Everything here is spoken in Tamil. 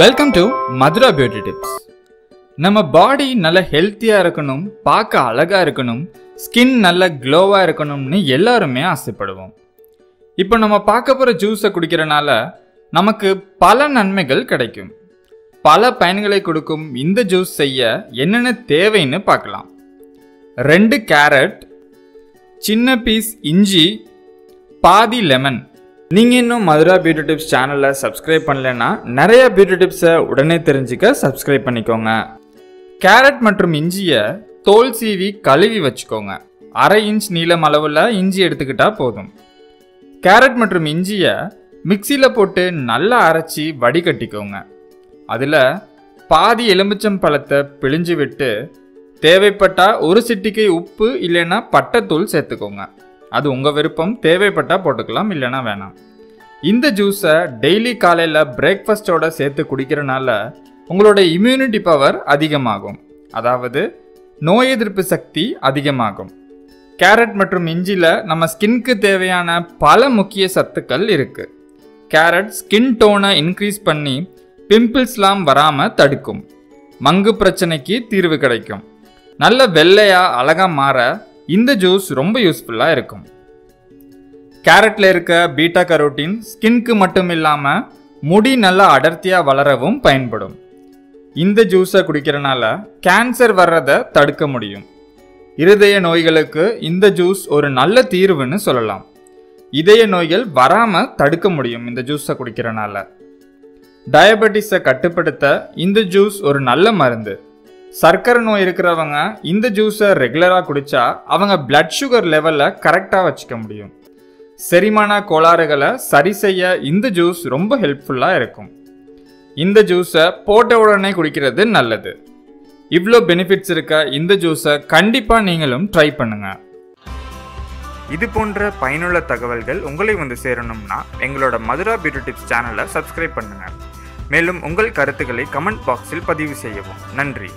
Welcome to Madhura beauty tips நம்ம பாடி நல்ல ஹெல்த்தியாக இருக்கணும் பார்க்க அழகாக இருக்கணும் ஸ்கின் நல்ல க்ளோவாக இருக்கணும்னு எல்லாருமே ஆசைப்படுவோம். இப்போ நம்ம பார்க்க போகிற ஜூஸை குடிக்கிறனால நமக்கு பல நன்மைகள் கிடைக்கும். பல பயன்களை கொடுக்கும் இந்த ஜூஸ் செய்ய என்னென்ன தேவைன்னு பார்க்கலாம். ரெண்டு கேரட் சின்ன பீஸ் இஞ்சி பாதி லெமன் நீங்கள் இன்னும் மதுரா பியூட்டி டிப்ஸ் சேனலில் சப்ஸ்கிரைப் பண்ணலைன்னா நிறைய பியூட்டி டிப்ஸை உடனே தெரிஞ்சுக்க சப்ஸ்கிரைப் பண்ணிக்கோங்க. கேரட் மற்றும் இஞ்சியை தோல் சீவி கழுவி வச்சுக்கோங்க. அரை இன்ச் நீளம் அளவில் இஞ்சி எடுத்துக்கிட்டால் போதும். கேரட் மற்றும் இஞ்சியை மிக்சியில் போட்டு நல்லா அரைச்சி வடிகட்டிக்கோங்க. அதில் பாதி எலுமிச்சம் பழத்தை பிழிஞ்சு விட்டு தேவைப்பட்டால் ஒரு சிட்டிக்கை உப்பு இல்லைன்னா பட்டைத்தூள் சேர்த்துக்கோங்க. அது உங்கள் விருப்பம். தேவைப்பட்டால் போட்டுக்கலாம் இல்லைன்னா வேணாம். இந்த ஜூஸை டெய்லி காலையில் பிரேக்ஃபாஸ்ட்டோட சேர்த்து குடிக்கிறனால உங்களோட இம்யூனிட்டி பவர் அதிகமாகும். அதாவது நோய் எதிர்ப்பு சக்தி அதிகமாகும். கேரட் மற்றும் இஞ்சியில் நம்ம ஸ்கின்க்கு தேவையான பல முக்கிய சத்துக்கள் இருக்குது கேரட் ஸ்கின் டோனை இன்க்ரீஸ் பண்ணி பிம்பிள்ஸ்லாம் வராமல் தடுக்கும். மங்கு பிரச்சனைக்கு தீர்வு கிடைக்கும். நல்ல வெள்ளையாக அழகாக மாற இந்த ஜூஸ் ரொம்ப யூஸ்ஃபுல்லாக இருக்கும். கேரட்ல இருக்க பீட்டா கரோட்டின் ஸ்கின்க்கு மட்டும் இல்லாமல் முடி நல்லா அடர்த்தியாக வளரவும் பயன்படும். இந்த ஜூஸை குடிக்கிறனால கேன்சர் வர்றதை தடுக்க முடியும். இருதய நோய்களுக்கு இந்த ஜூஸ் ஒரு நல்ல தீர்வுன்னு சொல்லலாம். இதய நோய்கள் வராமல் தடுக்க முடியும் இந்த ஜூஸை குடிக்கிறனால. டயபெட்டிஸை கட்டுப்படுத்த இந்த ஜூஸ் ஒரு நல்ல மருந்து. சர்க்கரை நோய் இருக்கிறவங்க இந்த ஜூஸை ரெகுலராக குடித்தா அவங்க பிளட் சுகர் லெவலில் கரெக்டாக வச்சுக்க முடியும். செரிமான கோளாறுகளை சரி செய்ய இந்த ஜூஸ் ரொம்ப ஹெல்ப்ஃபுல்லாக இருக்கும். இந்த ஜூஸை போட்ட உடனே குடிக்கிறது நல்லது. இவ்வளோ பெனிஃபிட்ஸ் இருக்க இந்த ஜூஸை கண்டிப்பாக நீங்களும் ட்ரை பண்ணுங்க. இது போன்ற பயனுள்ள தகவல்கள் உங்களை வந்து சேரணும்னா எங்களோட மதுரா பியூட்டி டிப்ஸ் சேனலை சப்ஸ்கிரைப் பண்ணுங்கள் மேலும் உங்கள் கருத்துக்களை கமெண்ட் பாக்ஸில் பதிவு செய்யவும். நன்றி.